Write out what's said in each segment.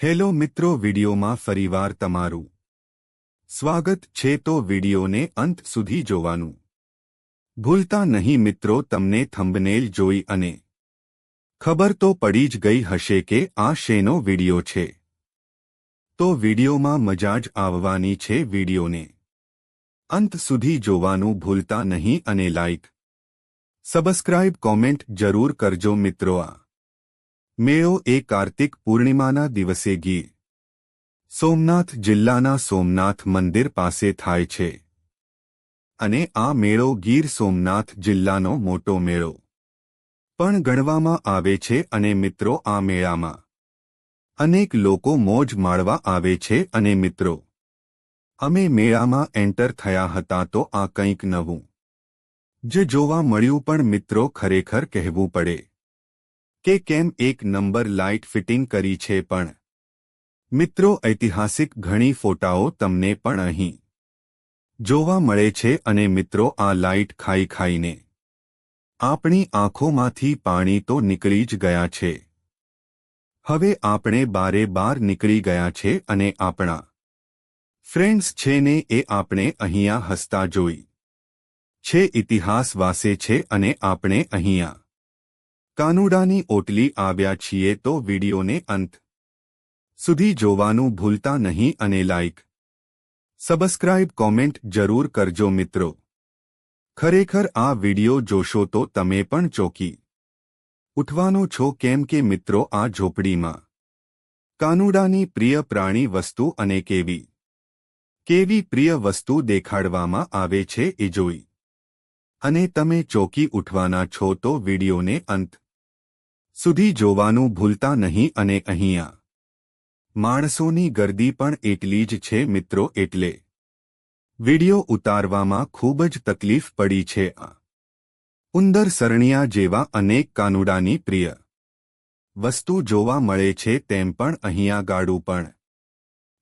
Hello મિત્રો વિડીયોમાં ફરીવાર તમારું સ્વાગત છે તો વિડીયોને અંત સુધી જોવાનું. ભૂલતા નહીં મિત્રો તમને થંબનેલ જોઈ અને ખબર તો પડી જ ગઈ હશે કે આ શેનો વીડિયો છે. તો વિડીયોમાં મજા જ આવવાની છે વિડીયોને અંત સુધી જોવાનું ભૂલતા નહીં અને લાઇક સબસ્ક્રાઇબ કોમેન્ટ જરૂર કરજો મિત્રો આ. મેળો એ કાર્તિક પૂર્ણિમાના દિવસે ગીર સોમનાથ જિલ્લાના સોમનાથ મંદિર પાસે થાય છે. અને આ મેળો ગીર સોમનાથ જિલ્લાનો મોટો મેળો. પણ ગણવામાં આવે છે અને મિત્રો આ મેળામાં અનેક લોકો મોજ માણવા આવે છે અને મિત્રો, અમે મેળામાં એન્ટર થયા હતા તો આ કંઈક નવું જે જોવા મળ્યું પણ મિત્રો ખરેખર કહેવું પડે. કે કેમ એક નંબર લાઇટ ફિટિંગ કરી છે પણ? મિત્રો, ઐતિહાસિક ઘણી ફોટાઓ તમને પણ અહીં જોવા મળે છે અને મિત્રો, આ લાઇટ ખાઈ ખાઈને આપણી આંખોમાંથી પાણી તો નીકળી જ ગયા છે. હવે આપણે બારે બાર નીકળી ગયા છે અને આપણા ફ્રેન્ડ્સ છે ને એ આપણે અહીંયા હસતા જોઈ છે, ઇતિહાસ વાસે છે અને આપણે અહીંયા કાનુડાની ઓટલી આવ્યા છીએ તો વિડીયોને અંત સુધી જોવાનું ભૂલતા નહીં અને લાઇક સબસ્ક્રાઇબ કોમેન્ટ જરૂર કરજો મિત્રો. ખરેખર આ વીડિયો જોશો તો તમે પણ ચોકી ઉઠવાનો છો કેમ કે મિત્રો આ ઝોપડીમાં કાનુડાની પ્રિય પ્રાણી વસ્તુ અને કેવી કેવી પ્રિય વસ્તુ દેખાડવામાં આવે છે એ જોઈ. અને તમે ચોકી ઉઠવાના છો તો વિડીયોને અંત સુધી જોવાનું ભૂલતા નહીં અને અહીંયા. માણસોની ગર્દી પણ એટલી જ છે મિત્રો એટલે. વિડિયો ઉતારવામાં ખૂબ જ તકલીફ પડી છે આ. ઉંદર સરણિયા જેવા અનેક કાનુડાની પ્રિય. વસ્તુ જોવા મળે છે તેમ પણ અહીંયા ગાડું પણ.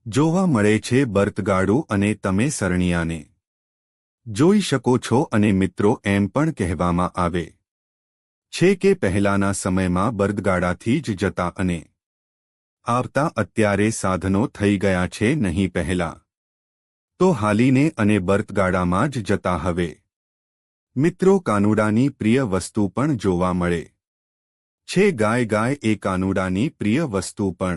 જોવા મળે છે બર્તગાડું અને તમે સરણિયાને જોઈ શકો છો અને મિત્રો એમ પણ કહેવામાં આવે. છે કે પહેલાના સમયમાં બર્દગાડાથી જ જતા અને આવતા અત્યારે સાધનો થઈ ગયા છે નહીં પહેલા. તો હાલીને અને બર્તગાડામાં જ જતા હવે. મિત્રો, કાનુડાની પ્રિય વસ્તુ પણ જોવા મળે. છે ગાય ગાય એ કાનુડાની પ્રિય વસ્તુ પણ.